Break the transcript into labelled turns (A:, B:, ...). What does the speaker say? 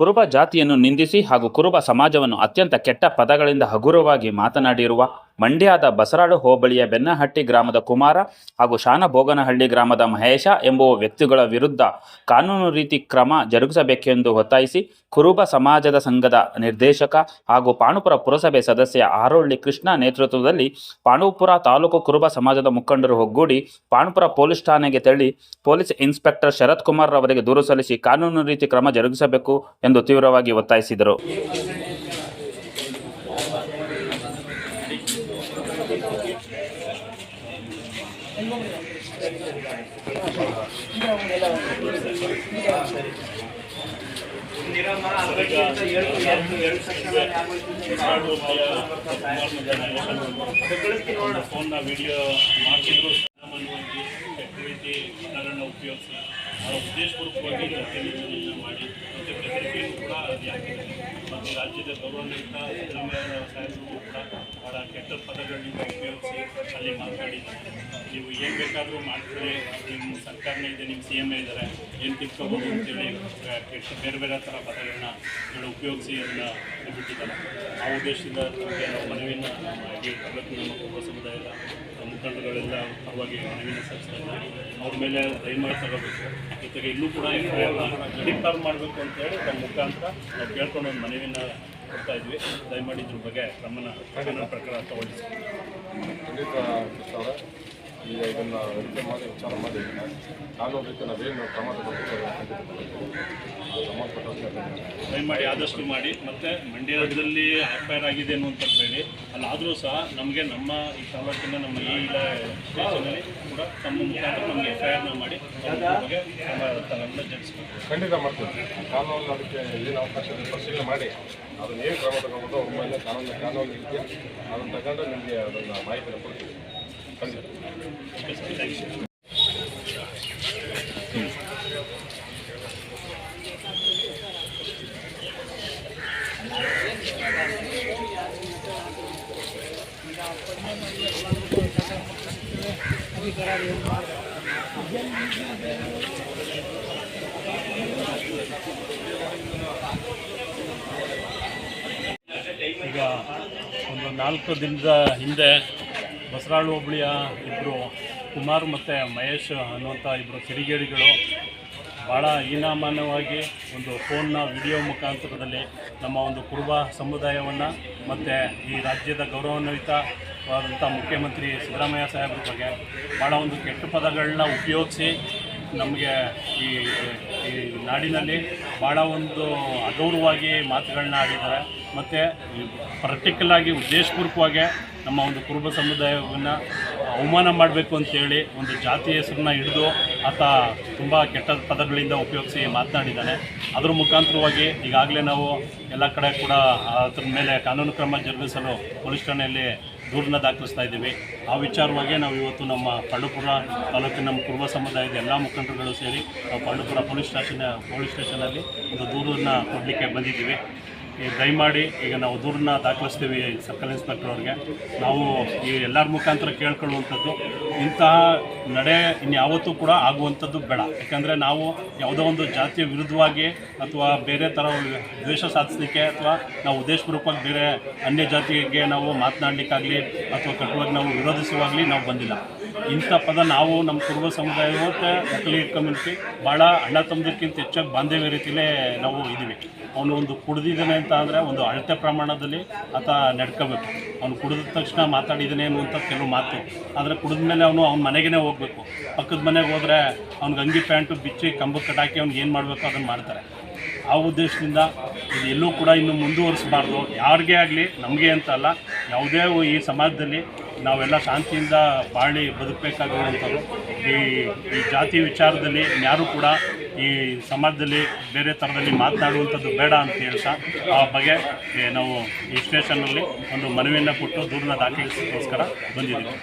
A: ಕುರುಬ ಜಾತಿಯನ್ನು ನಿಂದಿಸಿ ಹಾಗೂ ಕುರುಬ ಸಮಾಜವನ್ನು ಅತ್ಯಂತ ಕೆಟ್ಟ ಪದಗಳಿಂದ ಹಗುರವಾಗಿ ಮಾತನಾಡಿರುವ ಮಂಡ್ಯದ ಬಸರಾಳು ಹೋಬಳಿಯ ಬೆನ್ನಹಟ್ಟಿ ಗ್ರಾಮದ ಕುಮಾರ ಹಾಗೂ ಶಾನಭೋಗನಹಳ್ಳಿ ಗ್ರಾಮದ ಮಹೇಶ ಎಂಬುವ ವ್ಯಕ್ತಿಗಳ ವಿರುದ್ಧ ಕಾನೂನು ರೀತಿ ಕ್ರಮ ಜರುಗಿಸಬೇಕೆಂದು ಒತ್ತಾಯಿಸಿ ಕುರುಬ ಸಮಾಜದ ಸಂಘದ ನಿರ್ದೇಶಕ ಹಾಗೂ ಪಾಣುಪುರ ಪುರಸಭೆ ಸದಸ್ಯ ಆರೋಳ್ಳಿ ಕೃಷ್ಣ ನೇತೃತ್ವದಲ್ಲಿ ಪಾಣುಪುರ ತಾಲೂಕು ಕುರುಬ ಸಮಾಜದ ಮುಖಂಡರು ಒಗ್ಗೂಡಿ ಪಾಣುಪುರ ಪೊಲೀಸ್ ಠಾಣೆಗೆ ತೆರಳಿ ಪೊಲೀಸ್ ಇನ್ಸ್ಪೆಕ್ಟರ್ ಶರತ್ ಕುಮಾರ್ ಅವರಿಗೆ ದೂರು ಸಲ್ಲಿಸಿ ಕಾನೂನು ರೀತಿ ಕ್ರಮ ಜರುಗಿಸಬೇಕು ಎಂದು ತೀವ್ರವಾಗಿ ಒತ್ತಾಯಿಸಿದರು.
B: ಫೋನ್ನ ವಿಡಿಯೋ ಮಾಡ್ತಿದ್ರು ರೀತಿ ಪದಗಳನ್ನ ಉಪಯೋಗಿಸಿ ಅವರ ಉದ್ದೇಶಪೂರ್ವಕವಾಗಿ ಜೊತೆಯಲ್ಲಿ ಮಾಡಿ ಮತ್ತು ಬೆದರಿಕೆಯೂ ಕೂಡ ಅದು ಯಾಕೆ ಮತ್ತು ರಾಜ್ಯದ ಗೌರವಾನ್ವಿತ ಸಿದ್ದರಾಮಯ್ಯ ಸಾಹೇಬರು ಕೂಡ ಭಾಳ ಕೆಟ್ಟ ಪದಗಳನ್ನ ಉಪಯೋಗಿಸಿ ಅಲ್ಲಿ ಮಾತಾಡಿದ್ದಾರೆ. ನೀವು ಏನು ಬೇಕಾದರೂ ಮಾಡ್ತೀರಿ ನಿಮ್ಮ ಸರ್ಕಾರನೇ ಇದೆ, ನಿಮ್ಮ ಸಿ ಎಂ ಎ ಇದ್ದಾರೆ. ಏನು ತಿಳ್ಕೊಬೋದು ಅಂತೇಳಿ ಕೆಟ್ಟ ಬೇರೆ ಬೇರೆ ಥರ ಪದಗಳನ್ನ ಉಪಯೋಗಿಸಿ ಅದನ್ನು ಬಿಟ್ಟಿದ್ದಾರೆ. ಆ ಉದ್ದೇಶದಿಂದ ನಮಗೆ ನಾವು ತಾಲೂಕು ನಮ್ಮ ಕುಟುಂಬ ಸಮುದಾಯದ ಮುಖಂಡಗಳೆಲ್ಲ ಪರವಾಗಿ ಮನವಿಯನ್ನು ಸಲ್ಲಿಸ್ತಾ ಇದ್ದಾರೆ. ಅವ್ರ ಮೇಲೆ ದಯಮಾಡಿ ತಗೋಬೇಕು. ಜೊತೆಗೆ ಇನ್ನೂ ಕೂಡ ಡಿಫಾರ್ಮ್ ಮಾಡಬೇಕು ಅಂತೇಳಿ ನಮ್ಮ ಮುಖಾಂತರ ನಾವು ಕೇಳ್ಕೊಂಡು ಒಂದು ಮನವಿಯನ್ನು ಕೊಡ್ತಾ ಇದ್ವಿ. ದಯಮಾಡಿ ಇದ್ರ ಬಗ್ಗೆ ಕ್ರಮನ ಕಾನೂನು ಪ್ರಕಾರ ತಗೊಳ್ಳಿ
C: ಖಂಡಿತ ಅವರೇ ಈಗ ಇದನ್ನು ವೆರಿಫೈ ಮಾಡಿ ವಿಚಾರ ಮಾಡಿ. ಕಾನೂನು ರೀತಿ ನಾವೇನು ಕ್ರಮ ತಗೊಳ್ತೀವಿ
B: ದಯಮಾಡಿ ಆದಷ್ಟು ಮಾಡಿ. ಮತ್ತು ಮಂಡ್ಯದಲ್ಲಿ ರಾಜ್ಯದಲ್ಲಿ ಐ ಆರ್ ಆಗಿದೆ ಅನ್ನುವಂಥದ್ದು ಬೇಡಿ. ಅಲ್ಲಾದರೂ ಸಹ ನಮಗೆ ನಮ್ಮ ಈ ತಾಲೂಕಿನ ನಮ್ಮ ಈ ಇಲಾಖೆ ಸ್ಟೇಷನಲ್ಲಿ ಕೂಡ ತಮ್ಮ ಮುಖಾಂತರ ನಮಗೆ ಎಫ್ ಐ ಆರ್ನ ಮಾಡಿ ಬಗ್ಗೆ ತಗೊಂಡು
C: ಖಂಡಿತ ಮಾಡ್ತೀವಿ. ಕಾನೂನು ಅದಕ್ಕೆ ಏನು ಅವಕಾಶ ಪರಿಶೀಲನೆ ಮಾಡಿ. ಅದನ್ನ ಏನು ಕ್ರಮ ತಗೊಬೋದು ಅವ್ರ ಮೇಲೆ ಕಾನೂನು ಕಾನೂನು ರೀತಿ ಅದನ್ನು ತಗೊಂಡು ನಿಮಗೆ ಅದನ್ನು ಮಾಹಿತಿಯನ್ನು ಕೊಡ್ತೀವಿ. ಖಂಡಿತ.
B: ಈಗ ಒಂದು ನಾಲ್ಕು ದಿನದ ಹಿಂದೆ ಬಸರಾಳು ಹೋಬಳಿಯ ಇಬ್ಬರು ಕುಮಾರ್ ಮತ್ತು ಮಹೇಶ್ ಅನ್ನುವಂಥ ಇಬ್ಬರು ಕಿಡಿಗೇಡಿಗಳು ಭಾಳ ಹೀನಾಮಾನವಾಗಿ ಒಂದು ಫೋನ್ನ ವಿಡಿಯೋ ಮುಖಾಂತರದಲ್ಲಿ ನಮ್ಮ ಒಂದು ಕುರುಬ ಸಮುದಾಯವನ್ನು ಮತ್ತು ಈ ರಾಜ್ಯದ ಗೌರವಾನ್ವಿತವಾದಂಥ ಮುಖ್ಯಮಂತ್ರಿ ಸಿದ್ದರಾಮಯ್ಯ ಸಾಹೇಬ್ರ ಬಗ್ಗೆ ಭಾಳ ಒಂದು ಕೆಟ್ಟ ಪದಗಳನ್ನ ಉಪಯೋಗಿಸಿ ನಮಗೆ ಈ ಈ ನಾಡಿನಲ್ಲಿ ಭಾಳ ಒಂದು ಅಗೌರವವಾಗಿ ಮಾತುಗಳನ್ನ ಆಡಿದ್ದಾರೆ. ಮತ್ತು ಪರ್ಟಿಕ್ಯುಲಾಗಿ ಉದ್ದೇಶಪೂರ್ವಕವಾಗಿ ನಮ್ಮ ಒಂದು ಕುರುಬ ಸಮುದಾಯವನ್ನು ಅವಮಾನ ಮಾಡಬೇಕು ಅಂತೇಳಿ ಒಂದು ಜಾತಿ ಹೆಸರನ್ನ ಹಿಡಿದು ಆತ ತುಂಬ ಕೆಟ್ಟ ಪದಗಳಿಂದ ಉಪಯೋಗಿಸಿ ಮಾತನಾಡಿದ್ದಾನೆ. ಅದರ ಮುಖಾಂತರವಾಗಿ ಈಗಾಗಲೇ ನಾವು ಎಲ್ಲ ಕಡೆ ಕೂಡ ಅದ್ರ ಮೇಲೆ ಕಾನೂನು ಕ್ರಮ ಜರುಗಿಸಲು ಪೊಲೀಸ್ ಠಾಣೆಯಲ್ಲಿ ದೂರನ್ನ ದಾಖಲಿಸ್ತಾ ಇದ್ದೀವಿ. ಆ ವಿಚಾರವಾಗಿ ನಾವು ಇವತ್ತು ನಮ್ಮ ಪಾಂಡುಪುರ ತಾಲೂಕಿನ ನಮ್ಮ ಕುರುಬ ಸಮುದಾಯದ ಎಲ್ಲ ಮುಖಂಡರುಗಳು ಸೇರಿ ನಾವು ಪಾಂಡುಪುರ ಪೊಲೀಸ್ ಸ್ಟೇಷನ್, ಪೊಲೀಸ್ ಸ್ಟೇಷನಲ್ಲಿ ಒಂದು ದೂರನ್ನು ಕೊಡಲಿಕ್ಕೆ ಬಂದಿದ್ದೀವಿ. ಈ ದಯಮಾಡಿ ಈಗ ನಾವು ದೂರನ್ನ ದಾಖಲಿಸ್ತೀವಿ ಸರ್ಕಲ್ ಇನ್ಸ್ಪೆಕ್ಟರ್ ಅವ್ರಿಗೆ. ನಾವು ಈ ಎಲ್ಲರ ಮುಖಾಂತರ ಕೇಳ್ಕೊಳ್ಳುವಂಥದ್ದು, ಇಂತಹ ನಡೆ ಇನ್ಯಾವತ್ತೂ ಕೂಡ ಆಗುವಂಥದ್ದು ಬೇಡ. ಯಾಕಂದರೆ ನಾವು ಯಾವುದೋ ಒಂದು ಜಾತಿಯ ವಿರುದ್ಧವಾಗಿ ಅಥವಾ ಬೇರೆ ಥರ ದ್ವೇಷ ಸಾಧಿಸಲಿಕ್ಕೆ ಅಥವಾ ನಾವು ಉದ್ದೇಶಪೂರ್ವಕವಾಗಿ ಬೇರೆ ಅನ್ಯ ಜಾತಿಗೆ ನಾವು ಮಾತನಾಡಲಿಕ್ಕಾಗಲಿ ಅಥವಾ ಕಟ್ಟುವಾಗಿ ನಾವು ವಿರೋಧಿಸುವಾಗಲಿ ನಾವು ಬಂದಿಲ್ಲ. ಇಂಥ ಪದ ನಾವು ನಮ್ಮ ಕುರುಬ ಸಮುದಾಯ ಮತ್ತು ಒಕ್ಕಲಿಗ ಕಮ್ಯುನಿಟಿ ಭಾಳ ಅಣ್ಣ ತಮ್ಮದಕ್ಕಿಂತ ಹೆಚ್ಚಾಗಿ ಬಾಂಧವ್ಯ ರೀತಿಯಲ್ಲೇ ನಾವು ಇದ್ದೀವಿ. ಅವನು ಒಂದು ಕುಡ್ದಿದ್ದಾನೆ ಅಂತ ಅಂದರೆ ಒಂದು ಅಳತೆ ಪ್ರಮಾಣದಲ್ಲಿ ಆತ ನಡ್ಕೋಬೇಕು. ಅವನು ಕುಡಿದ ತಕ್ಷಣ ಮಾತಾಡಿದ್ದಾನೆ ಅನ್ನುವಂಥ ಕೆಲವು ಮಾತು. ಆದರೆ ಕುಡಿದ ಮೇಲೆ ಅವನು ಅವ್ನ ಮನೆಗೇ ಹೋಗಬೇಕು. ಪಕ್ಕದ ಮನೆಗೆ ಹೋದರೆ ಅವ್ನಿಗೆ ಅಂಗಿ ಪ್ಯಾಂಟು ಬಿಚ್ಚಿ ಕಂಬ ಕಟಾಕಿ ಅವ್ನಿಗೆ ಏನು ಮಾಡಬೇಕು ಅದನ್ನು ಮಾಡ್ತಾರೆ. ಆ ಉದ್ದೇಶದಿಂದ ಇದು ಎಲ್ಲೂ ಕೂಡ ಇನ್ನು ಮುಂದುವರಿಸಬಾರ್ದು. ಯಾರಿಗೇ ಆಗಲಿ ನಮಗೆ ಅಂತ ಅಲ್ಲ, ಯಾವುದೇ ಈ ಸಮಾಜದಲ್ಲಿ ನಾವೆಲ್ಲ ಶಾಂತಿಯಿಂದ ಬಾಳಿ ಬದುಕಬೇಕಾಗಿರುವಂಥದ್ದು. ಈ ಈ ಜಾತಿ ವಿಚಾರದಲ್ಲಿ ಯಾರೂ ಕೂಡ ಈ ಸಮಾಜದಲ್ಲಿ ಬೇರೆ ಥರದಲ್ಲಿ ಮಾತನಾಡುವಂಥದ್ದು ಬೇಡ ಅಂತ ಹೇಳ್ತಾ ಆ ಬಗ್ಗೆ ನಾವು ಈ ಸ್ಟೇಷನ್ನಲ್ಲಿ ಒಂದು ಮನವಿಯನ್ನು ಕೊಟ್ಟು ದೂರನ್ನ ದಾಖಲಿಸೋಕ್ಕೋಸ್ಕರ ಬಂದಿದ್ದೀವಿ.